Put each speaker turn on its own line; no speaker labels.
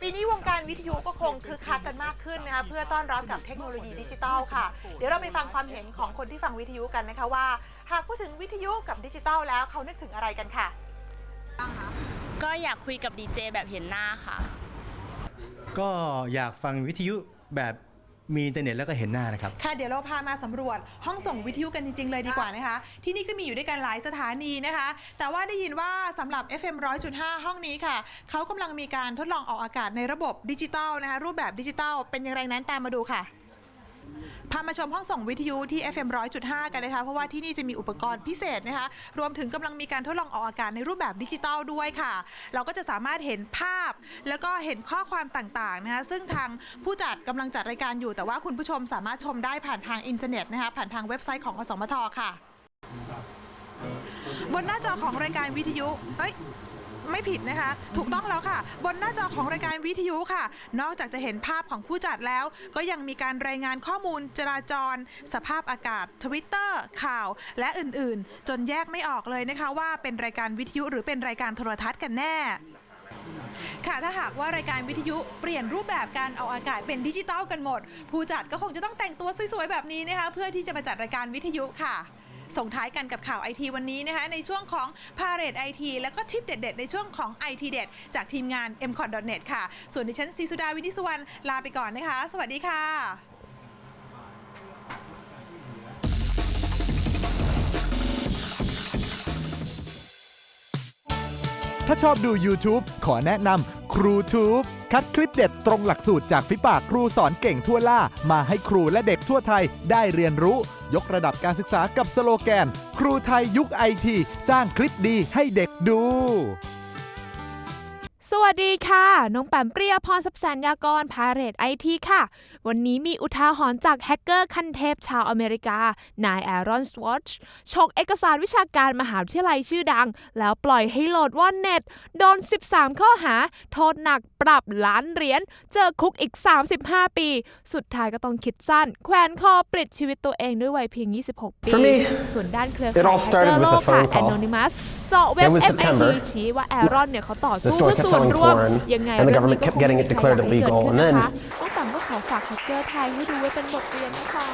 ปีนี้วงการวิทยุก็คงคึกคักกันมากขึ้นนะคะเพื่อต้อนรับกับเทคโนโลยีดิจิทัลค่ะ เดี๋ยวเราไปฟังความเห็นของคนที่ฟังวิทยุกันนะคะว่า หากพูดถึงวิทยุกับดิจิทัลแล้วเขานึกถึงอะไรกันค่ะ
ก็อยากคุยกับดีเจแบบเห็นหน้าค่ะ
ก็อยากฟังวิทยุแบบ มีอินเทอร์เน็ตแล้วก็เห็นหน้านะครับ
ค่ะเดี๋ยวเราพามาสำรวจห้องส่งวิทยุกันจริง ๆ เลยดีกว่านะคะ ที่นี่ก็มีอยู่ด้วยกันหลายสถานีนะคะ แต่ว่าได้ยินว่าสำหรับ FM 100.5 ห้องนี้ค่ะ เขากำลังมีการทดลองออกอากาศในระบบดิจิตอลนะคะ รูปแบบดิจิตอลเป็นอย่างไรนั้นตามมาดูค่ะ พามาชมห้องส่งวิทยุที่ FM 100.5 กันนะคะเพราะว่าที่นี่จะมีอุปกรณ์พิเศษนะคะ รวมถึงกำลังมีการทดลองออกอากาศในรูปแบบดิจิตอลด้วยค่ะ เราก็จะสามารถเห็นภาพ แล้วก็เห็นข้อความต่างๆนะคะซึ่งทางผู้จัดกำลังจัดรายการอยู่ แต่ว่าคุณผู้ชมสามารถชมได้ผ่านทางอินเทอร์เน็ตนะคะผ่านทางเว็บไซต์ของอสมทค่ะ บนหน้าจอของรายการวิทยุ เอ้ย ไม่ผิดนะคะ ถูกต้องแล้วค่ะ บนหน้าจอของรายการวิทยุค่ะ นอกจากจะเห็นภาพของผู้จัดแล้ว ก็ยังมีการรายงานข้อมูลจราจร สภาพอากาศทวิตเตอร์ข่าว และอื่นๆ จนแยกไม่ออกเลยนะคะ ว่าเป็นรายการวิทยุหรือเป็นรายการโทรทัศน์กันแน่ค่ะถ้าหากว่ารายการวิทยุเปลี่ยนรูปแบบการเอาอากาศเป็นดิจิตอลกันหมด ผู้จัดก็คงจะต้องแต่งตัวสวยๆแบบนี้นะคะเพื่อที่จะมาจัดรายการวิทยุค่ะ ส่งท้ายกันกับข่าวไอทีวันนี้นะคะในช่วงของ p a r a d e IT แล้วก็ทิปเด็ดๆ ในช่วงของ IT เด็ดจากทีมงาน m c o t n e t ค่ะ ส่วนดิฉันซีสุดาวินิสุวรรณลาไปก่อนนะคะ สวัสดีค่ะ
ถ้าชอบดู YouTube ขอแนะนำครูทูบ คัดคลิปเด็ดตรงหลักสูตรจากฟิปากครูสอนเก่งทั่วล่า มาให้ครูและเด็กทั่วไทยได้เรียนรู้ ยกระดับการศึกษากับสโลแกน ครูไทยยุคไอที สร้างคลิปดีให้เด็กดู
สวัสดีค่ะ น้องแปมเปรียพรสับแสนยากรพาเรตไอทีค่ะ วันนี้มีอุทาหรณ์จากแฮกเกอร์ขั้นเทพชาวอเมริกา นายแอรอนสวอตช์ฉกเอกสารวิชาการมหาวิทยาลัยชื่อดัง แล้วปล่อยให้โหลดว่อนเน็ต โดน 13 ข้อหา โทษหนักปรับล้านเหรียญ เจอคุกอีก 35 ปี สุดท้ายก็ต้องคิดสั้น แขวนคอปลิดชีวิตตัวเองด้วยวัยเพียง 26 ปี
For me,
ส่วนด้านเครือ
it
ข่าย
all
แฮกเกอ
started
ร์
with
โล
a
กค่ะ
phone call.
Anonymous เจาะเว็บ
It was
MIT
September.
ชี้ว่าแอรอนเนี่ยเขาต่อ
The
สู้
store
เพื่อ
kept
ส่วน
selling
รวม
porn,
ยังไง
and the
เรื่อง
government
นี้ก็
kept
คง
getting
ไม่
it
มีใครอยาก
declared
ให้เกิด
illegal.
ขึ้น
And
นะ
then
คะน้องแปมก็ขอฝากแฮกเกอร์ไทยให้ดูไว้เป็นบทเรียนนะคะ